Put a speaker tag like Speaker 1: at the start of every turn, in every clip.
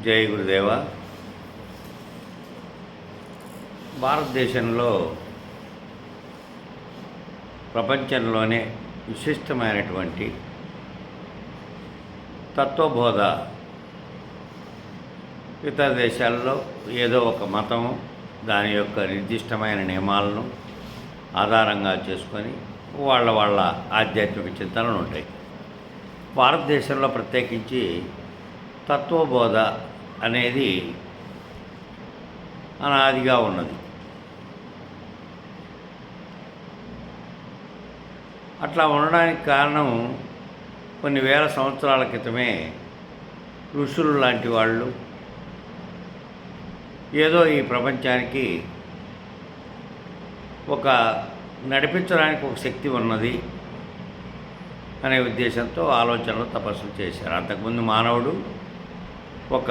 Speaker 1: జై గురుదేవ. భారతదేశంలో ప్రపంచంలోనే విశిష్టమైనటువంటి తత్వబోధ ఇతర దేశాల్లో ఏదో ఒక మతము దాని యొక్క నిర్దిష్టమైన నియమాలను ఆధారంగా చేసుకొని వాళ్ళ వాళ్ళ ఆధ్యాత్మిక చింతనలు ఉంటాయి. భారతదేశంలో ప్రత్యేకించి తత్వబోధ అనేది అనాదిగా ఉన్నది. అట్లా ఉండడానికి కారణం కొన్ని వేల సంవత్సరాల క్రితమే ఋషులు లాంటి వాళ్ళు ఏదో ఈ ప్రపంచానికి ఒక నడిపించడానికి ఒక శక్తి ఉన్నది అనే ఉద్దేశంతో ఆలోచనలు తపస్సులు చేశారు. అంతకుముందు మానవుడు ఒక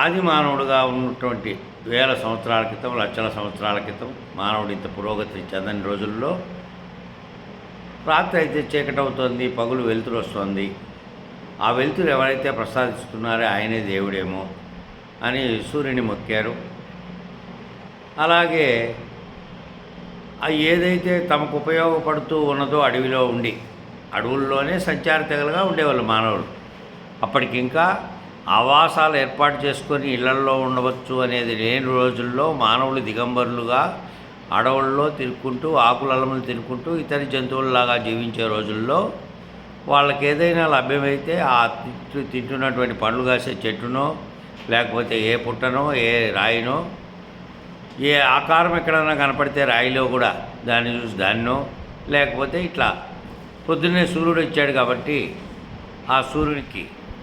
Speaker 1: ఆది మానవుడుగా ఉన్నటువంటి వేల సంవత్సరాల క్రితం లక్షల సంవత్సరాల క్రితం మానవుడు ఇంత పురోగతి చెందని రోజుల్లో రాత్రి అయితే చీకటి అవుతుంది పగులు వెలుతురు వస్తుంది. ఆ వెలుతురు ఎవరైతే ప్రసాదిస్తున్నారో ఆయనే దేవుడేమో అని సూర్యుని మొక్కారు. అలాగే ఆ ఏదైతే తమకు ఉపయోగపడుతూ ఉన్నదో అడవిలో ఉండి అడవుల్లోనే సంచార తెగలుగా ఉండేవాళ్ళు మానవులు. అప్పటికి ఇంకా ఆవాసాలు ఏర్పాటు చేసుకొని ఇళ్ళల్లో ఉండవచ్చు అనేది లేని రోజుల్లో మానవులు దిగంబరులుగా అడవుల్లో తిరుక్కుంటూ ఆకులలములు తిరుక్కుంటూ ఇతర జంతువుల్లాగా జీవించే రోజుల్లో వాళ్ళకి ఏదైనా లభ్యమైతే ఆ తింటూ తింటున్నటువంటి పండ్లు కాసే చెట్టునో లేకపోతే ఏ పుట్టనో ఏ రాయినో ఏ ఆకారం ఎక్కడైనా కనపడితే రాయిలో కూడా దాన్ని చూసి దాన్నో లేకపోతే ఇట్లా పొద్దున్నే సూర్యుడు వచ్చాడు కాబట్టి ఆ సూర్యునికి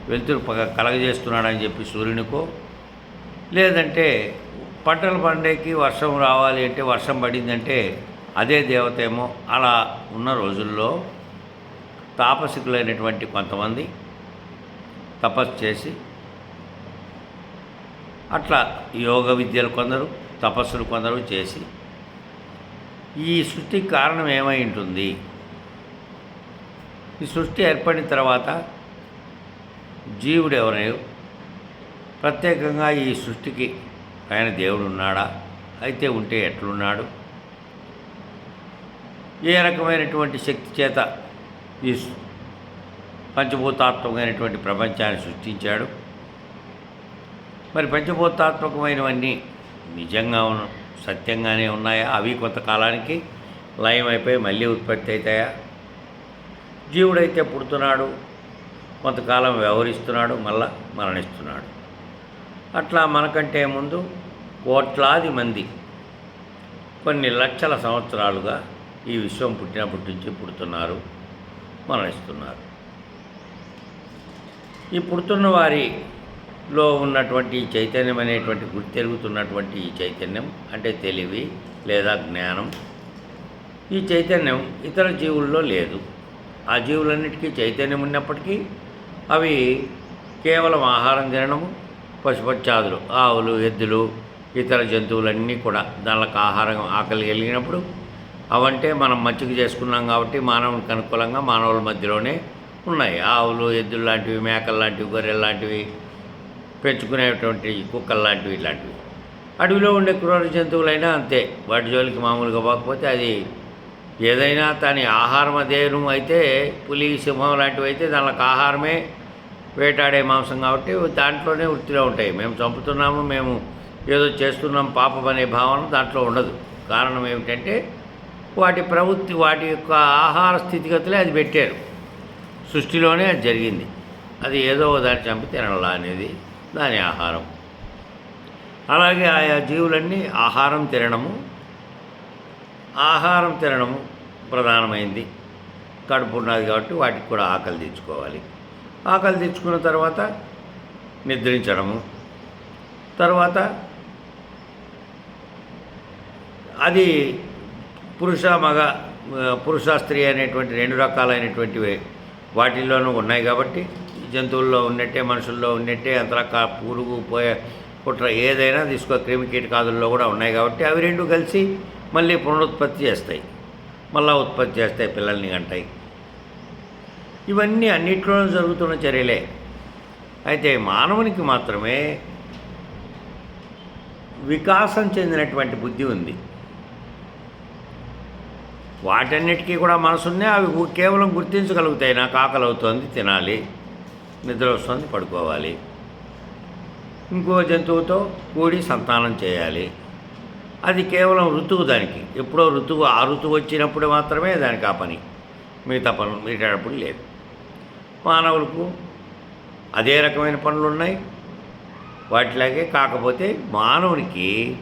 Speaker 1: వెలుతురు పగ కలగజేస్తున్నాడని చెప్పి సూర్యునికో లేదంటే పంటలు పండేకి వర్షం రావాలి అంటే వర్షం పడిందంటే అదే దేవత ఏమో అలా ఉన్న రోజుల్లో తాపసికులైనటువంటి కొంతమంది తపస్సు చేసి అట్లా యోగ విద్యలు కొందరు తపస్సులు కొందరు చేసి ఈ సృష్టికి కారణం ఏమై ఉంటుంది? ఈ సృష్టి ఏర్పడిన తర్వాత జీవుడు ఎవరు? ప్రత్యేకంగా ఈ సృష్టికి ఆయన దేవుడు ఉన్నాడా అయితే ఉంటే ఎట్లున్నాడు? ఏ రకమైనటువంటి శక్తి చేత ఈ పంచభూతాత్మకమైనటువంటి ప్రపంచాన్ని సృష్టించాడు? మరి పంచభూతాత్మకమైనవన్నీ నిజంగా ఉన్న సత్యంగానే ఉన్నాయా? అవి కొంతకాలానికి లయం అయిపోయి మళ్ళీ ఉత్పత్తి అవుతాయా? జీవుడైతే పుడుతున్నాడు కొంతకాలం వ్యవహరిస్తున్నాడు మళ్ళా మరణిస్తున్నాడు. అట్లా మనకంటే ముందు కోట్లాది మంది కొన్ని లక్షల సంవత్సరాలుగా ఈ విశ్వం పుట్టినప్పటి నుంచి పుడుతున్నారు మరణిస్తున్నారు. ఈ పుడుతున్న వారిలో ఉన్నటువంటి చైతన్యం అనేటువంటి గుర్తెరుగుతున్నటువంటి ఈ చైతన్యం అంటే తెలివి లేదా జ్ఞానం. ఈ చైతన్యం ఇతర జీవుల్లో లేదు. ఆ జీవులన్నిటికీ చైతన్యం ఉన్నప్పటికీ అవి కేవలం ఆహారం తినడము పశుపత్యాదులు ఆవులు ఎద్దులు ఇతర జంతువులన్నీ కూడా దానికి ఆహారం ఆకలి కలిగినప్పుడు అవంటే మనం మచ్చిక చేసుకున్నాం కాబట్టి మానవునికి అనుకూలంగా మానవుల మధ్యలోనే ఉన్నాయి. ఆవులు ఎద్దులు లాంటివి మేకలు లాంటివి గొర్రెలు లాంటివి పెంచుకునేటువంటి కుక్కలు లాంటివి ఇలాంటివి. అడవిలో ఉండే క్రూర జంతువులైనా అంతే. వాటి జోలికి మామూలుగా పోకపోతే అది ఏదైనా దాని ఆహారం అదేను అయితే పులి సింహం లాంటివి అయితే దానికి ఆహారమే వేటాడే మాంసం కాబట్టి దాంట్లోనే వృత్తిలో ఉంటాయి. మేము చంపుతున్నాము మేము ఏదో చేస్తున్నాం పాపం అనే భావన దాంట్లో ఉండదు. కారణం ఏమిటంటే వాటి ప్రవృత్తి వాటి యొక్క ఆహార స్థితిగతులే అది పెట్టారు. సృష్టిలోనే అది జరిగింది. అది ఏదో దాన్ని చంపి తినలా అనేది దాని ఆహారం. అలాగే ఆయా జీవులన్నీ ఆహారం తినడము ఆహారం తినడము ప్రధానమైంది. కడుపు ఉన్నది కాబట్టి వాటికి కూడా ఆకలి తెచ్చుకోవాలి ఆకలి తెచ్చుకున్న తర్వాత నిద్రించడము. తర్వాత అది పురుష మగ పురుష స్త్రీ అనేటువంటి రెండు రకాలైనటువంటివి. వాటిల్లోనూ ఉన్నాయి కాబట్టి జంతువుల్లో ఉన్నట్టే మనుషుల్లో ఉన్నట్టే అంతరకా పురుగు పోయే కుట్ర ఏదైనా తీసుకో క్రిమి కీటకాదుల్లో కూడా ఉన్నాయి కాబట్టి అవి రెండు కలిసి మళ్ళీ పునరుత్పత్తి చేస్తాయి. మళ్ళా ఉత్పత్తి చేస్తాయి పిల్లల్ని అంటాయి ఇవన్నీ అన్నిట్లోనూ జరుగుతున్న చర్యలే. అయితే మానవునికి మాత్రమే వికాసం చెందినటువంటి బుద్ధి ఉంది. వాటన్నిటికీ కూడా మనసున్నే అవి కేవలం గుర్తించగలుగుతాయి. నాకు ఆకలి అవుతోంది తినాలి నిద్ర వస్తుంది పడుకోవాలి. ఇంకో జంతువుతో కూడి సంతానం చేయాలి. అది కేవలం ఋతువు దానికి. ఎప్పుడో ఋతువు ఆ ఋతువు వచ్చినప్పుడు మాత్రమే దానికి ఆ పని. మిగతా పనులు మిగతాటప్పుడు లేదు. మానవులకు అదే రకమైన పనులు ఉన్నాయి వాటిలాగే కాకపోతే మానవునికి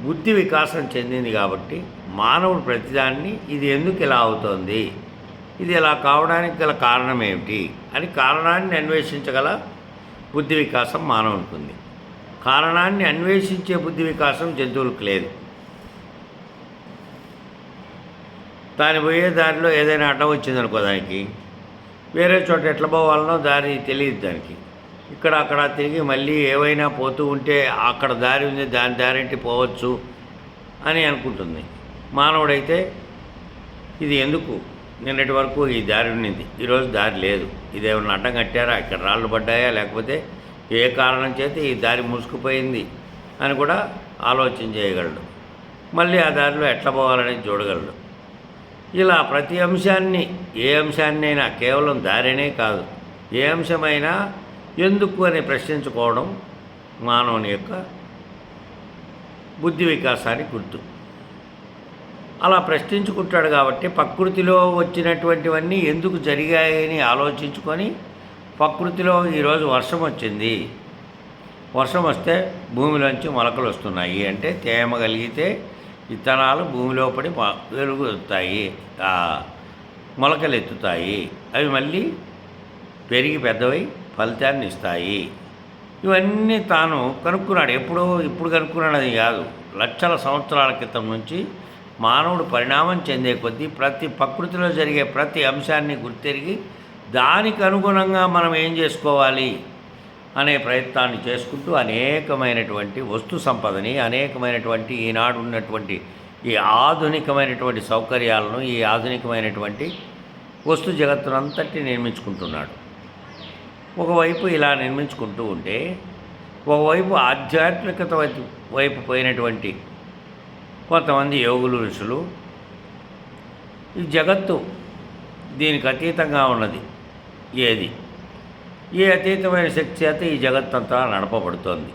Speaker 1: బుద్ధి వికాసం చెందింది కాబట్టి మానవుడు ప్రతిదాన్ని ఇది ఎందుకు ఇలా అవుతోంది? ఇది ఇలా కావడానికి గల కారణం ఏమిటి? అని కారణాన్ని అన్వేషించగల బుద్ధి వికాసం మానవునికి ఉంది. కారణాన్ని అన్వేషించే బుద్ధి వికాసం జంతువులకు లేదు. దాని పోయే దారిలో ఏదైనా అడ్డం వచ్చిందనుకో దానికి వేరే చోట ఎట్లా పోవాలనో దారి తెలియదు దానికి. ఇక్కడ అక్కడ తిరిగి మళ్ళీ ఏవైనా పోతూ ఉంటే అక్కడ దారి ఉంది దాని దారింటి పోవచ్చు అని అనుకుంటుంది. మానవుడైతే ఇది ఎందుకు? నిన్నటి వరకు ఈ దారి ఉండింది ఈరోజు దారి లేదు. ఇదేమన్నా అడ్డం కట్టారా? ఇక్కడ రాళ్ళు పడ్డాయా? లేకపోతే ఏ కారణం చేత ఈ దారి మూసుకుపోయింది అని కూడా ఆలోచన చేయగలడు. మళ్ళీ ఆ దారిలో ఎట్లా పోవాలనేది చూడగలడు. ఇలా ప్రతి అంశాన్ని ఏ అంశాన్నైనా కేవలం దారినే కాదు ఏ అంశమైనా ఎందుకు అని ప్రశ్నించుకోవడం మానవుని యొక్క బుద్ధి వికాసానికి గుర్తు. అలా ప్రశ్నించుకుంటాడు కాబట్టి ప్రకృతిలో వచ్చినటువంటివన్నీ ఎందుకు జరిగాయని ఆలోచించుకొని ప్రకృతిలో ఈరోజు వర్షం వచ్చింది. వర్షం వస్తే భూమిలోంచి మొలకలు వస్తున్నాయి అంటే తేమ కలిగితే విత్తనాలు భూమిలో పడి వెలుగుతాయి. మొలకలు ఎత్తుతాయి. అవి మళ్ళీ పెరిగి పెద్దవై ఫలితాన్ని ఇస్తాయి. ఇవన్నీ తాను కనుక్కున్నాడు. ఎప్పుడో ఇప్పుడు కనుక్కున్నాడు కాదు. లక్షల సంవత్సరాల క్రితం నుంచి మానవుడు పరిణామం చెందే కొద్దీ ప్రతి ప్రకృతిలో జరిగే ప్రతి అంశాన్ని గుర్తెరిగి దానికి అనుగుణంగా మనం ఏం చేసుకోవాలి? అనే ప్రయత్నాన్ని చేసుకుంటూ అనేకమైనటువంటి వస్తు సంపదని అనేకమైనటువంటి ఈనాడు ఉన్నటువంటి ఈ ఆధునికమైనటువంటి సౌకర్యాలను ఈ ఆధునికమైనటువంటి వస్తు జగత్తునంతటి నిర్మించుకుంటున్నాడు. ఒకవైపు ఇలా నిర్మించుకుంటూ ఉంటే ఒకవైపు ఆధ్యాత్మికత వైపు వైపు పోయినటువంటి కొంతమంది యోగులు ఋషులు ఈ జగత్తు దీనికి అతీతంగా ఉన్నది. ఏది? ఈ అతీతమైన శక్తి చేత ఈ జగత్తంతా నడపబడుతోంది.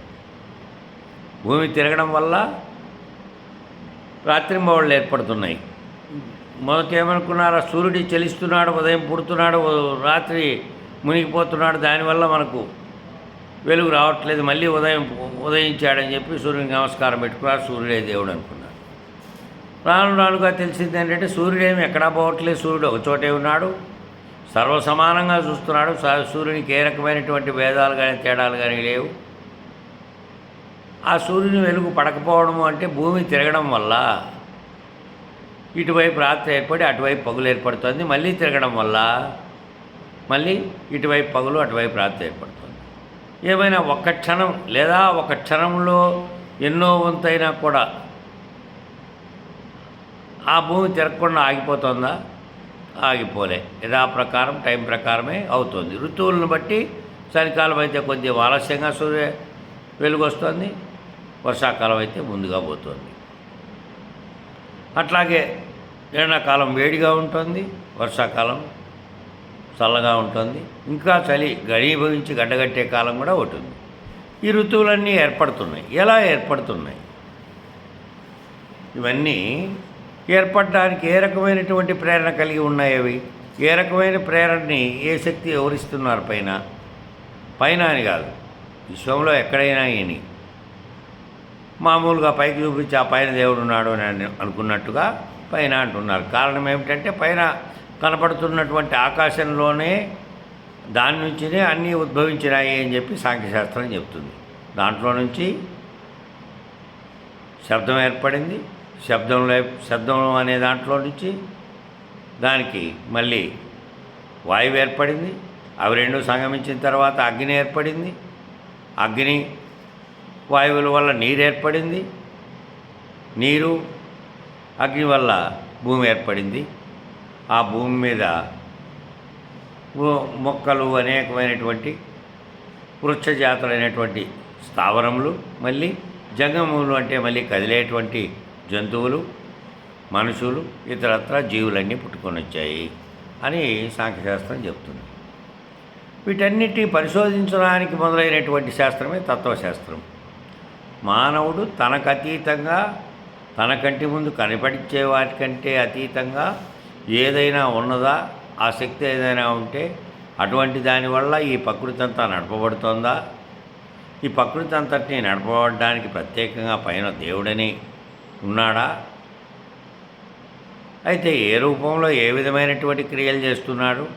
Speaker 1: భూమి తిరగడం వల్ల రాత్రింబవళ్ళు ఏర్పడుతున్నాయి. మొదట ఏమనుకున్నారా సూర్యుడు చలిస్తున్నాడు ఉదయం పుడుతున్నాడు రాత్రి మునిగిపోతున్నాడు దానివల్ల మనకు వెలుగు రావట్లేదు మళ్ళీ ఉదయం ఉదయించాడని చెప్పి సూర్యునికి నమస్కారం పెట్టుకున్నారు సూర్యుడే దేవుడు అనుకున్నాడు రాను రానుగా తెలిసింది ఏంటంటే సూర్యుడేమి ఎక్కడా పోవట్లేదు సూర్యుడు ఒక చోటే ఉన్నాడు సర్వసమానంగా చూస్తున్నాడు. సూర్యునికి ఏ రకమైనటువంటి భేదాలు కానీ తేడాలు కానీ లేవు. ఆ సూర్యుని వెలుగు పడకపోవడము అంటే భూమి తిరగడం వల్ల ఇటువైపు రాత్రి ఏర్పడి అటువైపు పగులు ఏర్పడుతుంది. మళ్ళీ తిరగడం వల్ల మళ్ళీ ఇటువైపు పగులు అటువైపు రాత్రి ఏర్పడుతుంది. ఏమైనా ఒక్క క్షణం లేదా ఒక క్షణంలో ఎన్నో వంతైనా కూడా ఆ భూమి తిరగకుండా ఆగిపోతుందా? ఆగిపోలే. యథా ప్రకారం టైం ప్రకారమే అవుతుంది. ఋతువులను బట్టి చలికాలం అయితే కొద్దిగా ఆలస్యంగా సూర్య వెలుగు వస్తుంది వర్షాకాలం అయితే ముందుగా పోతుంది. అట్లాగే ఎండాకాలం వేడిగా ఉంటుంది. వర్షాకాలం చల్లగా ఉంటుంది. ఇంకా చలి గడీభవించి గడ్డగట్టే కాలం కూడా ఉంటుంది ఈ ఋతువులన్నీ ఏర్పడుతున్నాయి. ఎలా ఏర్పడుతున్నాయి? ఇవన్నీ ఏర్పడడానికి ఏ రకమైనటువంటి ప్రేరణ కలిగి ఉన్నాయి అవి? ఏ రకమైన ప్రేరణని ఏ శక్తి వివరిస్తున్నారు పైన? పైన అని కాదు. విశ్వంలో ఎక్కడైనా ఈయన. మామూలుగా పైకి చూపించి ఆ పైన దేవుడు ఉన్నాడు అని అనుకున్నట్టుగా పైన అంటున్నారు. కారణం ఏమిటంటే పైన కనపడుతున్నటువంటి ఆకాశంలోనే దాని నుంచినే అన్నీ ఉద్భవించినాయి అని చెప్పి సాంఖ్యశాస్త్రం చెప్తుంది దాంట్లో నుంచి శబ్దం ఏర్పడింది శబ్దం లే శబ్దం అనే దాంట్లో నుంచి దానికి మళ్ళీ వాయువు ఏర్పడింది. అవి రెండు సంగమించిన తర్వాత అగ్ని ఏర్పడింది. అగ్ని వాయువుల వల్ల నీరు ఏర్పడింది. నీరు అగ్ని వల్ల భూమి ఏర్పడింది. ఆ భూమి మీద మొక్కలు అనేకమైనటువంటి వృక్షజాతులైనటువంటి స్థావరములు మళ్ళీ జంగములు అంటే మళ్ళీ కదిలేటువంటి జంతువులు మనుషులు ఇతరత్ర జీవులన్నీ పుట్టుకొని వచ్చాయి అని సాంఖ్యశాస్త్రం చెప్తుంది. వీటన్నిటి పరిశోధించడానికి మొదలైనటువంటి శాస్త్రమే తత్వశాస్త్రం. మానవుడు తనకు అతీతంగా తన కంటి ముందు కనిపించే వాటికంటే అతీతంగా ఏదైనా ఉన్నదా ఆ శక్తి ఏదైనా ఉంటే అటువంటి దానివల్ల ఈ ప్రకృతి అంతా నడపబడుతోందా? ఈ ప్రకృతి అంతటిని నడపబడడానికి ప్రత్యేకంగా పైన దేవుడని ఉన్నాడా? అయితే ఏ రూపంలో ఏ విధమైనటువంటి క్రియలు చేస్తున్నాడు?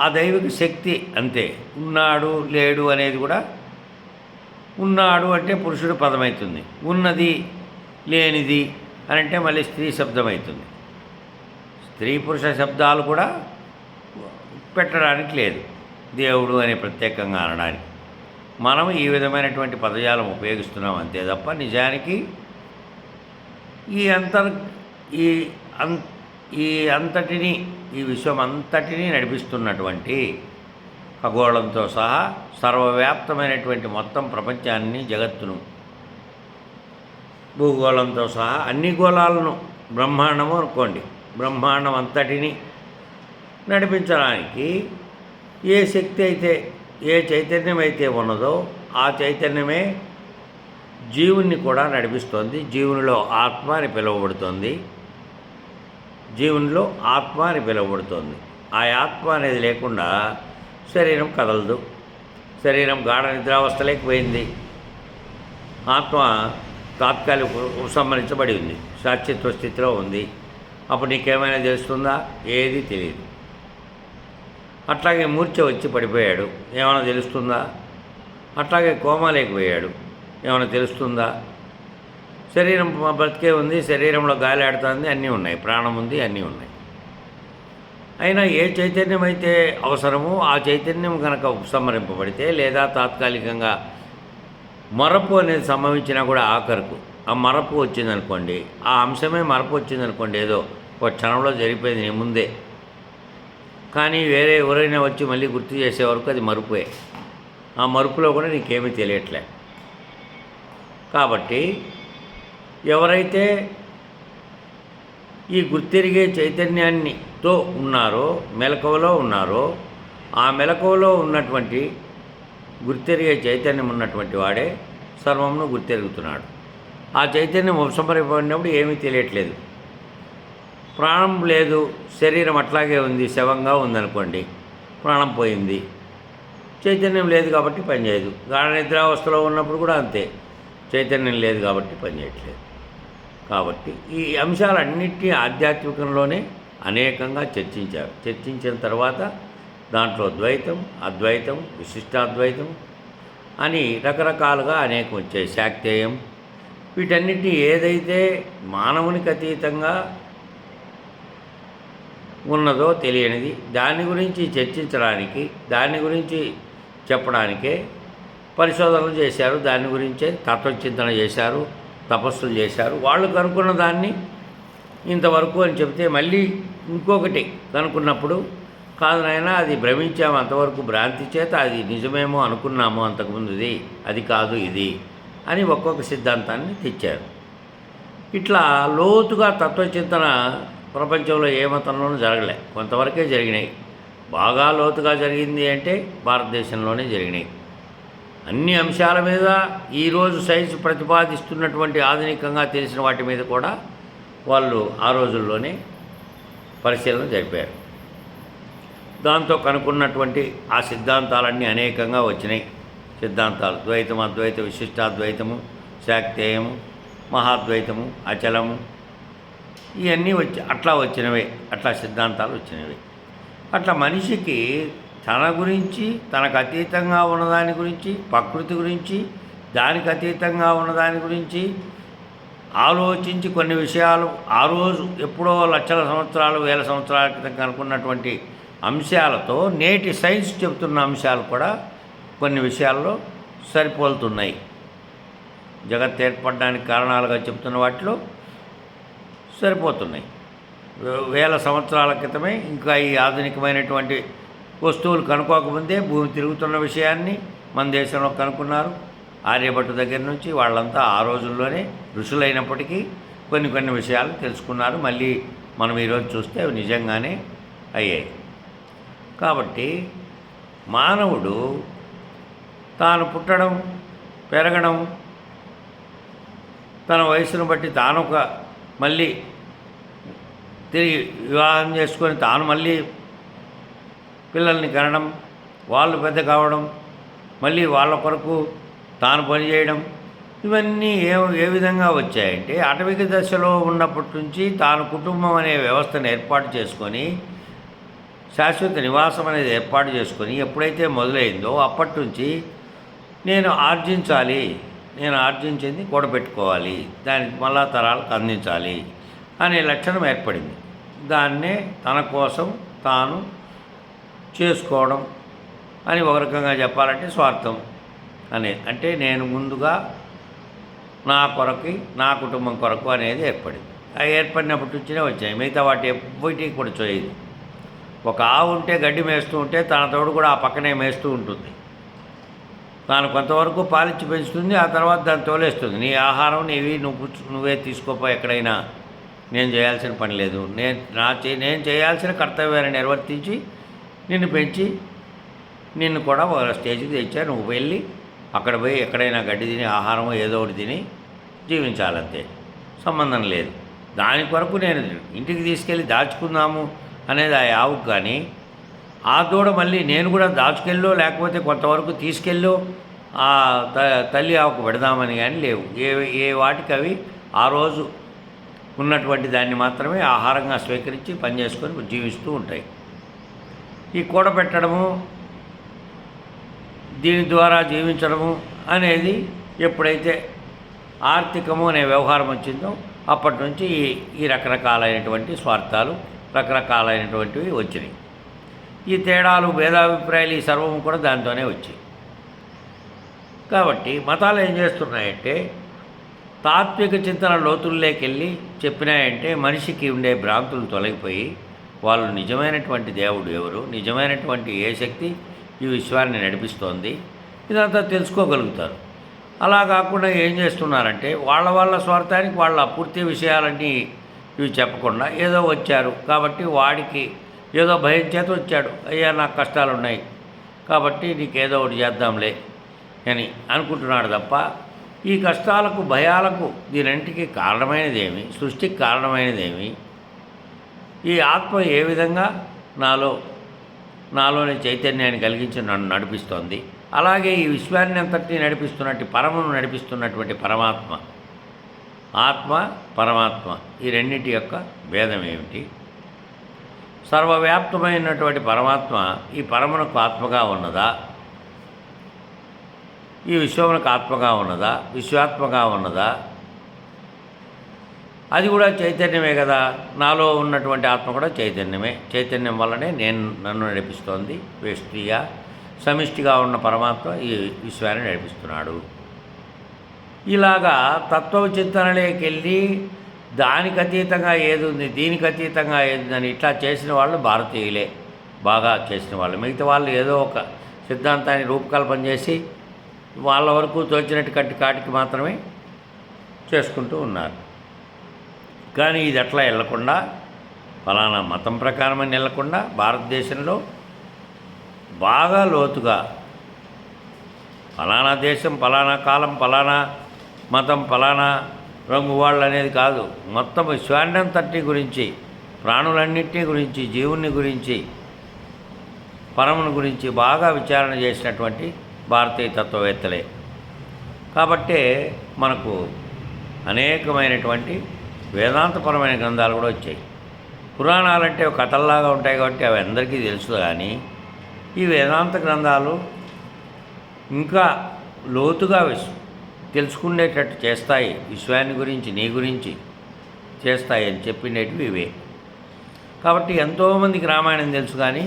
Speaker 1: ఆ దైవిక శక్తి అంతే. ఉన్నాడు లేడు అనేది కూడా ఉన్నాడు అంటే పురుషుడు పదమవుతుంది ఉన్నది లేనిది అని అంటే మళ్ళీ స్త్రీ శబ్దం అవుతుంది స్త్రీ పురుష శబ్దాలు కూడా పెట్టడానికి లేదు. దేవుడు అని ప్రత్యేకంగా అనడానికి. మనం ఈ విధమైనటువంటి పదజాలం ఉపయోగిస్తున్నాం అంతే తప్ప నిజానికి ఈ అంతర్ ఈ అం ఈ అంతటిని ఈ విశ్వం అంతటినీ నడిపిస్తున్నటువంటి ఖగోళంతో సహా సర్వవ్యాప్తమైనటువంటి మొత్తం ప్రపంచాన్ని జగత్తును భూగోళంతో సహా అన్ని గోళాలను బ్రహ్మాండము అనుకోండి. బ్రహ్మాండం అంతటిని నడిపించడానికి ఏ శక్తి అయితే ఏ చైతన్యం అయితే ఉన్నదో ఆ చైతన్యమే జీవుణ్ణి కూడా నడిపిస్తోంది. జీవునిలో ఆత్మ అని పిలువబడుతోంది. జీవునిలో ఆత్మ అని పిలువబడుతుంది. ఆ ఆత్మ అనేది లేకుండా శరీరం కదలదు. శరీరం గాఢ నిద్రావస్థలోకి పోయింది. ఆత్మ తాత్కాలిక ఉపసంహరించబడి ఉంది. సాక్షిత్వ స్థితిలో ఉంది. అప్పుడు నీకేమైనా తెలుస్తుందా? ఏది తెలియదు. అట్లాగే మూర్ఛ వచ్చి పడిపోయాడు. ఏమైనా తెలుస్తుందా? అట్లాగే కోమాలోకి పోయాడు ఏమైనా తెలుస్తుందా? శరీరం బ్రతికే ఉంది శరీరంలో గాలి ఆడుతుంది అన్నీ ఉన్నాయి. ప్రాణం ఉంది అన్నీ ఉన్నాయి. అయినా ఏ చైతన్యం అయితే అవసరమో ఆ చైతన్యం కనుక ఉపసంహరింపబడితే లేదా తాత్కాలికంగా మరపు అనేది సంభవించినా కూడా ఆఖరుకు ఆ మరపు వచ్చిందనుకోండి ఆ అంశమే మరపు వచ్చిందనుకోండి ఏదో ఒక క్షణంలో జరిగిపోయింది నీ ముందే. కానీ వేరే ఎవరైనా వచ్చి మళ్ళీ గుర్తు చేసే వరకు అది మరుపే. ఆ మరుపులో కూడా నీకేమీ తెలియట్లే. కాబట్టి ఎవరైతే ఈ గుర్తిరిగే చైతన్యాన్నితో ఉన్నారో మెలకువలో ఉన్నారో ఆ మెలకువలో ఉన్నటువంటి గుర్తెరిగే చైతన్యం ఉన్నటువంటి వాడే సర్వమును గుర్తెరుగుతున్నాడు. ఆ చైతన్యం ఉపసంహరింపబడినప్పుడు ఏమీ తెలియట్లేదు. ప్రాణం లేదు శరీరం అట్లాగే ఉంది శవంగా ఉందనుకోండి ప్రాణం పోయింది. చైతన్యం లేదు కాబట్టి పనిచేయదు గాఢ నిద్రావస్థలో ఉన్నప్పుడు కూడా అంతే. చైతన్యం లేదు కాబట్టి పనిచేయట్లేదు కాబట్టి ఈ అంశాలన్నింటినీ ఆధ్యాత్మికంలోనే అనేకంగా చర్చించారు. చర్చించిన తర్వాత దాంట్లో ద్వైతం అద్వైతం విశిష్టాద్వైతం అని రకరకాలుగా అనేకం వచ్చాయి. శాక్తేయం వీటన్నిటిని ఏదైతే మానవునికి అతీతంగా ఉన్నదో తెలియనిది దాని గురించి చర్చించడానికి దాని గురించి చెప్పడానికే పరిశోధనలు చేశారు దాని గురించే తత్వచింతన చేశారు తపస్సులు చేశారు. వాళ్ళు కనుక్కున్న దాన్ని ఇంతవరకు అని చెప్తే మళ్ళీ ఇంకొకటి కనుక్కున్నప్పుడు కాదు నాయన అది భ్రమించాము అంతవరకు భ్రాంతి చేత అది నిజమేమో అనుకున్నాము అంతకుముందుది అది కాదు ఇది అని ఒక్కొక్క సిద్ధాంతాన్ని తెచ్చారు. ఇట్లా లోతుగా తత్వచింతన ప్రపంచంలో ఏ మతంలోనూ జరగలే. కొంతవరకే జరిగినాయి. బాగా లోతుగా జరిగింది అంటే భారతదేశంలోనే జరిగినాయి. అన్ని అంశాల మీద ఈరోజు సైన్స్ ప్రతిపాదిస్తున్నటువంటి ఆధునికంగా తెలిసిన వాటి మీద కూడా వాళ్ళు ఆ రోజుల్లోనే పరిశీలన జరిపారు. దాంతో కనుక్కున్నటువంటి ఆ సిద్ధాంతాలన్నీ అనేకంగా వచ్చినాయి. సిద్ధాంతాలు ద్వైతం అద్వైత విశిష్టాద్వైతము శాక్తేయము మహాద్వైతము అచలము ఇవన్నీ వచ్చి అట్లా వచ్చినవే అట్లా సిద్ధాంతాలు వచ్చినవి. అట్లా మనిషికి తన గురించి తనకు అతీతంగా ఉన్నదాని గురించి ప్రకృతి గురించి దానికి అతీతంగా ఉన్నదాని గురించి ఆలోచించి కొన్ని విషయాలు ఆ రోజు ఎప్పుడో లక్షల సంవత్సరాలు వేల సంవత్సరాల క్రితం కనుక్కున్నటువంటి అంశాలతో నేటి సైన్స్ చెబుతున్న అంశాలు కూడా కొన్ని విషయాల్లో సరిపోలుతున్నాయి. జగత్ ఏర్పడడానికి కారణాలుగా చెప్తున్న వాటిలో సరిపోతున్నాయి. వే- వేల సంవత్సరాల క్రితమే ఇంకా ఈ ఆధునికమైనటువంటి వస్తువులు కనుక్కోకముందే భూమి తిరుగుతున్న విషయాన్ని మన దేశంలో కనుక్కున్నారు. ఆర్యభట్టు దగ్గర నుంచి వాళ్ళంతా ఆ రోజుల్లోనే ఋషులైనప్పటికీ కొన్ని కొన్ని విషయాలు తెలుసుకున్నారు. మళ్ళీ మనం ఈరోజు చూస్తే అవి నిజంగానే అయ్యాయి. కాబట్టి మానవుడు తాను పుట్టడం పెరగడం తన వయసును బట్టి తాను ఒక మళ్ళీ తిరిగి వివాహం చేసుకొని తాను మళ్ళీ పిల్లల్ని కనడం వాళ్ళు పెద్ద కావడం మళ్ళీ వాళ్ళ కొరకు తాను పనిచేయడం ఇవన్నీ ఏ ఏ విధంగా వచ్చాయంటే అటవిక దశలో ఉన్నప్పటి నుంచి తాను కుటుంబం అనే వ్యవస్థను ఏర్పాటు చేసుకొని శాశ్వత నివాసం అనేది ఏర్పాటు చేసుకొని ఎప్పుడైతే మొదలైందో అప్పటి నుంచి నేను ఆర్జించాలి నేను ఆర్జించింది కూడబెట్టుకోవాలి దానికి మళ్ళా తరాలకు అందించాలి. అనే లక్షణం ఏర్పడింది. దాన్నే తన కోసం తాను చేసుకోవడం అని ఒక రకంగా చెప్పాలంటే స్వార్థం అనే అంటే నేను ముందుగా నా కొరకి నా కుటుంబం కొరకు అనేది ఏర్పడింది. అవి ఏర్పడినప్పటి నుంచినే వచ్చాయి. మిగతా వాటి ఎప్పటికీ కూడా చేయదు. ఒక ఆవు ఉంటే గడ్డి మేస్తూ ఉంటే తన తోడు కూడా ఆ పక్కనే మేస్తూ ఉంటుంది. తాను కొంతవరకు పాలిచ్చి పెంచుతుంది ఆ తర్వాత దాన్ని తోలేస్తుంది. నీ ఆహారం నీవి నువ్వు నువ్వే తీసుకోపో ఎక్కడైనా. నేను చేయాల్సిన పని లేదు. నేను నా చే నేను చేయాల్సిన కర్తవ్యాన్ని నిర్వర్తించి నిన్ను పెంచి నిన్ను కూడా ఒక స్టేజ్కి తెచ్చా నువ్వు వెళ్ళి అక్కడ పోయి ఎక్కడైనా గడ్డి తిని ఆహారం ఏదో ఒకటి తిని జీవించాలంతే. సంబంధం లేదు. దాని కొరకు నేను ఇంటికి తీసుకెళ్ళి దాచుకుందాము అనేది ఆ ఆవుకు కానీ ఆ దూడ మళ్ళీ నేను కూడా దాచుకెళ్ళో లేకపోతే కొంతవరకు తీసుకెళ్ళో ఆ తల్లి ఆవుకు పెడదామని కానీ లేవు. ఏ ఏ వాటికి అవి ఆ రోజు ఉన్నటువంటి దాన్ని మాత్రమే ఆహారంగా స్వీకరించి పనిచేసుకొని జీవిస్తూ ఉంటాయి. ఈ కూడబెట్టడము దీని ద్వారా జీవించడము అనేది ఎప్పుడైతే ఆర్థికము అనే వ్యవహారం వచ్చిందో అప్పటి నుంచి ఈ ఈ రకరకాలైనటువంటి స్వార్థాలు రకరకాలైనటువంటివి వచ్చినాయి. ఈ తేడాలు భేదాభిప్రాయాలు ఈ సర్వము కూడా దాంతోనే వచ్చాయి. కాబట్టి మతాలు ఏం చేస్తున్నాయంటే తాత్విక చింతన లోతుల్లోకెళ్ళి చెప్పినాయంటే మనిషికి ఉండే భ్రాంతులు తొలగిపోయి వాళ్ళు నిజమైనటువంటి దేవుడు ఎవరు? నిజమైనటువంటి ఏ శక్తి ఈ విశ్వాన్ని నడిపిస్తోంది? ఇదంతా తెలుసుకోగలుగుతారు. అలా కాకుండా ఏం చేస్తున్నారంటే వాళ్ళ వాళ్ళ స్వార్థానికి వాళ్ళ పూర్తి విషయాలన్నీ ఇవి చెప్పకుండా ఏదో వచ్చారు కాబట్టి వాడికి ఏదో భయం చేత వచ్చాడు. అయ్యా నాకు కష్టాలు ఉన్నాయి కాబట్టి నీకేదో ఒకటి చేద్దాంలే అని అనుకుంటున్నాడు తప్ప ఈ కష్టాలకు భయాలకు దీనింటికి కారణమైనదేమి? సృష్టికి కారణమైనదేమి? ఈ ఆత్మ ఏ విధంగా నాలో నాలోని చైతన్యాన్ని కలిగించి నన్ను నడిపిస్తోంది? అలాగే ఈ విశ్వాన్ని అంతటినీ నడిపిస్తున్నట్టు పరమను నడిపిస్తున్నటువంటి పరమాత్మ. ఆత్మ పరమాత్మ ఈ రెండింటి యొక్క భేదం ఏమిటి? సర్వవ్యాప్తమైనటువంటి పరమాత్మ ఈ పరమునకు ఆత్మగా ఉన్నదా? ఈ విశ్వమునకు ఆత్మగా ఉన్నదా? విశ్వాత్మగా ఉన్నదా? అది కూడా చైతన్యమే కదా. నాలో ఉన్నటువంటి ఆత్మ కూడా చైతన్యమే. చైతన్యం వల్లనే నేను నన్ను నడిపిస్తోంది. వ్యష్టిగా సమిష్టిగా ఉన్న పరమాత్మ ఈ విశ్వాన్ని నడిపిస్తున్నాడు. ఇలాగా తత్వ చింతనలోకెళ్ళి దానికి అతీతంగా ఏది ఉంది దీనికి అతీతంగా ఏది ఉంది అని ఇట్లా చేసిన వాళ్ళు భారతీయులే. బాగా చేసిన వాళ్ళు. మిగతా వాళ్ళు ఏదో ఒక సిద్ధాంతాన్ని రూపకల్పన చేసి వాళ్ళ వరకు తోచినట్టు కట్టి కాటికి మాత్రమే చేసుకుంటూ ఉన్నారు. కానీ ఇది అట్లా వెళ్ళకుండా ఫలానా మతం ప్రకారమని వెళ్ళకుండా భారతదేశంలో బాగా లోతుగా ఫలానా దేశం ఫలానా కాలం ఫలానా మతం ఫలానా రంగు వాళ్ళు అనేది కాదు. మొత్తం విశ్వాన్నంతటి గురించి ప్రాణులన్నింటినీ గురించి జీవుని గురించి పరముని గురించి బాగా విచారణ చేసినటువంటి భారతీయ తత్వవేత్తలే. కాబట్టే మనకు అనేకమైనటువంటి వేదాంతపరమైన గ్రంథాలు కూడా వచ్చాయి. పురాణాలంటే కథల్లాగా ఉంటాయి కాబట్టి అవి అందరికీ తెలుసు కానీ ఈ వేదాంత గ్రంథాలు ఇంకా లోతుగా తెలుసుకునేటట్టు చేస్తాయి. విశ్వాన్ని గురించి నీ గురించి చేస్తాయి అని చెప్పినవి ఇవే. కాబట్టి ఎంతోమందికి రామాయణం తెలుసు కానీ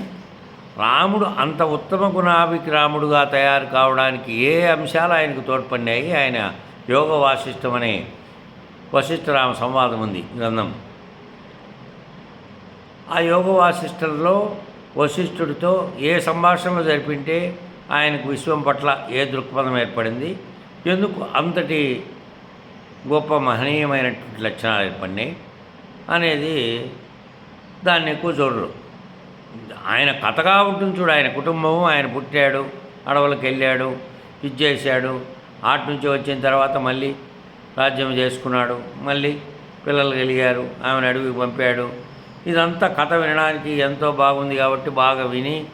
Speaker 1: రాముడు అంత ఉత్తమ గుణాభిక్రాముడుగా తయారు కావడానికి ఏ అంశాలు ఆయనకు తోడ్పడినాయి? ఆయన యోగ వాసిష్టం అనే వశిష్ఠరామ సంవాదం ఉంది గ్రంథం. ఆ యోగ వాసిష్ఠంలో వశిష్ఠుడితో ఏ సంభాషణలు జరిపింటే ఆయనకు విశ్వం పట్ల ఏ దృక్పథం ఏర్పడింది? ఎందుకు అంతటి గొప్ప మహనీయమైనటువంటి లక్షణాలు ఏర్పడినాయి? అనేది దాన్ని ఎక్కువ చూడరు. ఆయన కథగా ఉంటుంది చూడు. ఆయన కుటుంబం ఆయన పుట్టాడు అడవులకు వెళ్ళాడు ఇది చేశాడు. ఆటి నుంచి వచ్చిన తర్వాత మళ్ళీ రాజ్యం చేసుకున్నాడు. మళ్ళీ పిల్లలు కలిగారు ఆమెను అడవికి పంపాడు. ఇదంతా కథ వినడానికి ఎంతో బాగుంది కాబట్టి బాగా విని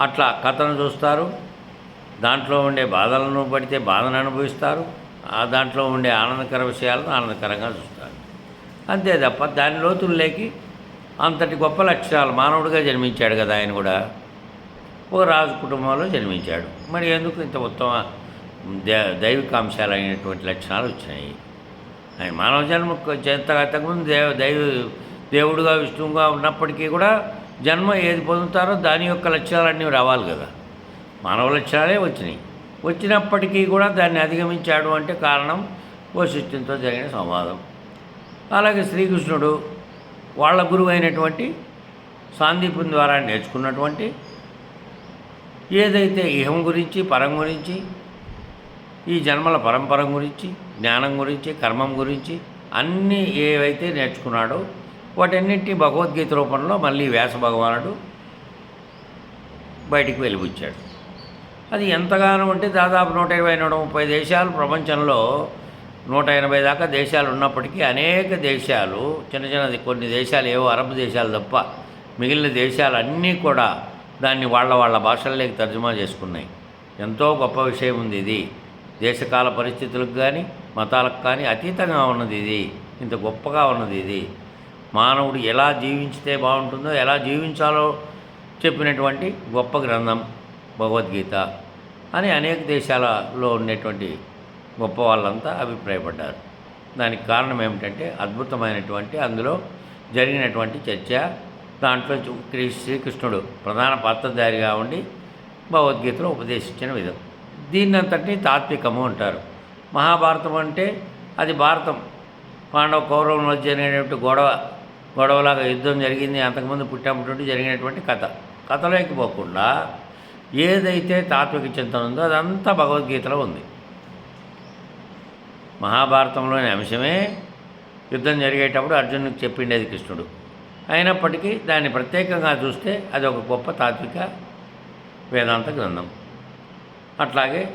Speaker 1: అట్లా కథను చూస్తారు. దాంట్లో ఉండే బాధలను పడితే బాధను అనుభవిస్తారు. ఆ దాంట్లో ఉండే ఆనందకర విషయాలను ఆనందకరంగా చూస్తారు. అంతే తప్ప దాని లోతుల్లోకి అంతటి గొప్ప లక్షణాలు మానవుడిగా జన్మించాడు కదా ఆయన కూడా. ఓ రాజు కుటుంబంలో జన్మించాడు. మరి ఎందుకు ఇంత ఉత్తమ దే దైవికాంశాలు అయినటువంటి లక్షణాలు వచ్చినాయి? ఆయన మానవ జన్మ చేత దేవ దైవ దేవుడుగా విష్ణువుగా ఉన్నప్పటికీ కూడా జన్మ ఏది పొందుతారో దాని యొక్క లక్ష్యాలన్నీ రావాలి కదా. మానవ లక్షణాలే వచ్చినాయి. వచ్చినప్పటికీ కూడా దాన్ని అధిగమించాడు అంటే కారణం వశిష్ఠంతో జరిగిన సంవాదం. అలాగే శ్రీకృష్ణుడు వాళ్ళ గురువు అయినటువంటి సాందీపుని ద్వారా నేర్చుకున్నటువంటి ఏదైతే ఇహం గురించి పరం గురించి ఈ జన్మల పరంపరం గురించి జ్ఞానం గురించి కర్మం గురించి అన్నీ ఏవైతే నేర్చుకున్నాడో వాటన్నింటి భగవద్గీత రూపంలో మళ్ళీ వ్యాస భగవానుడు బయటికి వెలిపించాడు అది ఎంతగానో అంటే దాదాపు నూట ఇరవై నూట ముప్పై దేశాలు ప్రపంచంలో నూట ఎనభై దాకా దేశాలు ఉన్నప్పటికీ అనేక దేశాలు చిన్న చిన్నది కొన్ని దేశాలు ఏవో అరబ్ దేశాలు తప్ప మిగిలిన దేశాలన్నీ కూడా దాన్ని వాళ్ళ వాళ్ళ భాషల్లోకి తర్జుమా చేసుకున్నాయి. ఎంతో గొప్ప విషయం ఉంది ఇది. దేశకాల పరిస్థితులకు కానీ మతాలకు కానీ అతీతంగా ఉన్నది ఇది. ఇంత గొప్పగా ఉన్నది ఇది. మానవుడు ఎలా జీవించితే బాగుంటుందో ఎలా జీవించాలో చెప్పినటువంటి గొప్ప గ్రంథం భగవద్గీత అని అనేక దేశాలలో ఉండేటువంటి గొప్ప వాళ్ళంతా అభిప్రాయపడ్డారు. దానికి కారణం ఏమిటంటే అద్భుతమైనటువంటి అందులో జరిగినటువంటి చర్చ దాంట్లో శ్రీకృష్ణుడు ప్రధాన పాత్రధారిగా ఉండి భగవద్గీతలో ఉపదేశించిన విధం. దీన్నంతటినీ తాత్వికము అంటారు. మహాభారతం అంటే అది భారతం. పాండవ కౌరవుల మధ్య జరిగినటువంటి గొడవ గొడవలాగా యుద్ధం జరిగింది అంతకుముందు పుట్టినటువంటి జరిగినటువంటి కథ. కథలోకి పోకుండా ఏదైతే తాత్విక చింతన ఉందో అదంతా భగవద్గీతలో ఉంది. మహాభారతంలోని అంశమే యుద్ధం జరిగేటప్పుడు అర్జునుడికి చెప్పిండేది కృష్ణుడు. అయినప్పటికీ దాన్ని ప్రత్యేకంగా చూస్తే అది ఒక గొప్ప తాత్విక వేదాంత గ్రంథం. అట్లాగే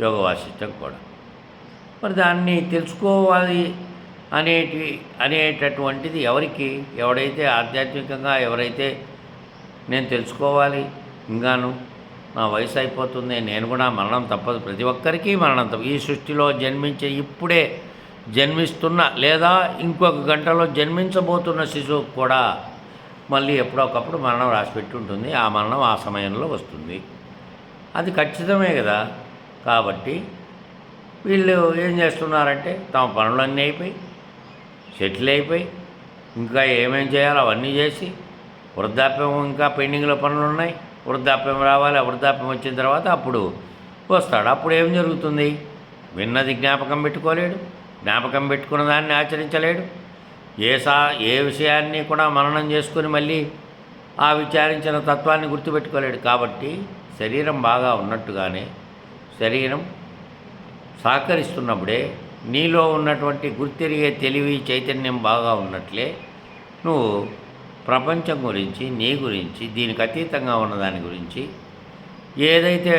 Speaker 1: యోగ వాసిష్టం కూడా. మరి దాన్ని తెలుసుకోవాలి అనేటి అనేటటువంటిది ఎవరికి? ఎవడైతే ఆధ్యాత్మికంగా ఎవరైతే నేను తెలుసుకోవాలి ఇంకాను నా వయసు అయిపోతుంది నేను కూడా మరణం తప్పదు. ప్రతి ఒక్కరికి మరణం తప్పదు ఈ సృష్టిలో జన్మించే ఇప్పుడే జన్మిస్తున్న లేదా ఇంకొక గంటలో జన్మించబోతున్న శిశువుకు కూడా మళ్ళీ ఎప్పుడొకప్పుడు మరణం రాసిపెట్టి ఉంటుంది. ఆ మరణం ఆ సమయంలో వస్తుంది. అది ఖచ్చితమే కదా. కాబట్టి వీళ్ళు ఏం చేస్తున్నారంటే తమ పనులన్నీ అయిపోయి సెటిల్ అయిపోయి ఇంకా ఏమేం చేయాలో అవన్నీ చేసి వృద్ధాప్యం ఇంకా పెండింగ్లో పనులు ఉన్నాయి వృద్ధాప్యం రావాలి ఆ వృద్ధాప్యం వచ్చిన తర్వాత అప్పుడు వస్తాడు. అప్పుడు ఏం జరుగుతుంది? విన్నది జ్ఞాపకం పెట్టుకోలేడు. జ్ఞాపకం పెట్టుకున్న దాన్ని ఆచరించలేడు. ఏ సా ఏ విషయాన్ని కూడా మననం చేసుకుని మళ్ళీ ఆ విచారించిన తత్వాన్ని గుర్తుపెట్టుకోలేడు. కాబట్టి శరీరం బాగా ఉన్నట్టుగానే శరీరం సహకరిస్తున్నప్పుడే నీలో ఉన్నటువంటి గుర్తెరిగే తెలివి చైతన్యం బాగా ఉన్నట్లే నువ్వు ప్రపంచం గురించి నీ గురించి దీనికి అతీతంగా ఉన్న దాని గురించి ఏదైతే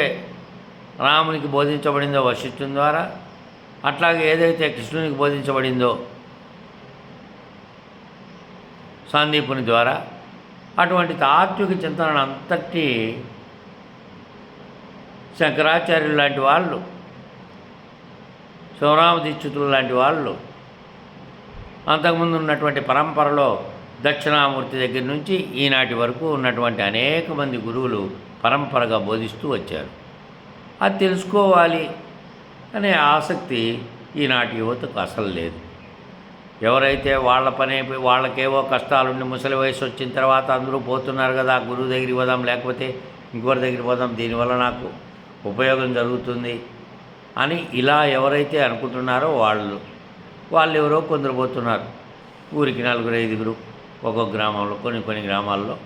Speaker 1: రామునికి బోధించబడిందో వశిష్ఠుని ద్వారా అట్లాగే ఏదైతే కృష్ణునికి బోధించబడిందో సందీపుని ద్వారా అటువంటి తాత్విక చింతన అంతటి శంకరాచార్యులు లాంటి వాళ్ళు శివరామ దీక్షితులు లాంటి వాళ్ళు అంతకుముందు ఉన్నటువంటి పరంపరలో దక్షిణామూర్తి దగ్గర నుంచి ఈనాటి వరకు ఉన్నటువంటి అనేక మంది గురువులు పరంపరగా బోధిస్తూ వచ్చారు. అది తెలుసుకోవాలి అనే ఆసక్తి ఈనాటి యువతకు అసలు లేదు. ఎవరైతే వాళ్ళ పని అయిపోయి వాళ్ళకేవో కష్టాలుండి ముసలి వయసు వచ్చిన తర్వాత అందరూ పోతున్నారు కదా గురువు దగ్గరికి పోదాం లేకపోతే ఇంకొకరి దగ్గరికి పోదాం దీనివల్ల నాకు ఉపయోగం జరుగుతుంది అని ఇలా ఎవరైతే అనుకుంటున్నారో వాళ్ళు వాళ్ళు ఎవరో కొందరు పోతున్నారు. ఊరికి నలుగురు ఐదుగురు. ఒక్కొక్క గ్రామంలో కొన్ని కొన్ని గ్రామాల్లో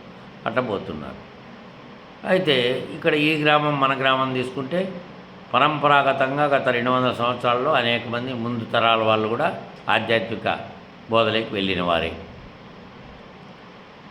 Speaker 1: అట్టబోతున్నారు అయితే ఇక్కడ ఈ గ్రామం మన గ్రామం తీసుకుంటే పరంపరాగతంగా గత రెండు వందల సంవత్సరాల్లో అనేక మంది ముందు తరాల వాళ్ళు కూడా ఆధ్యాత్మిక బోధలోకి వెళ్ళిన వారే.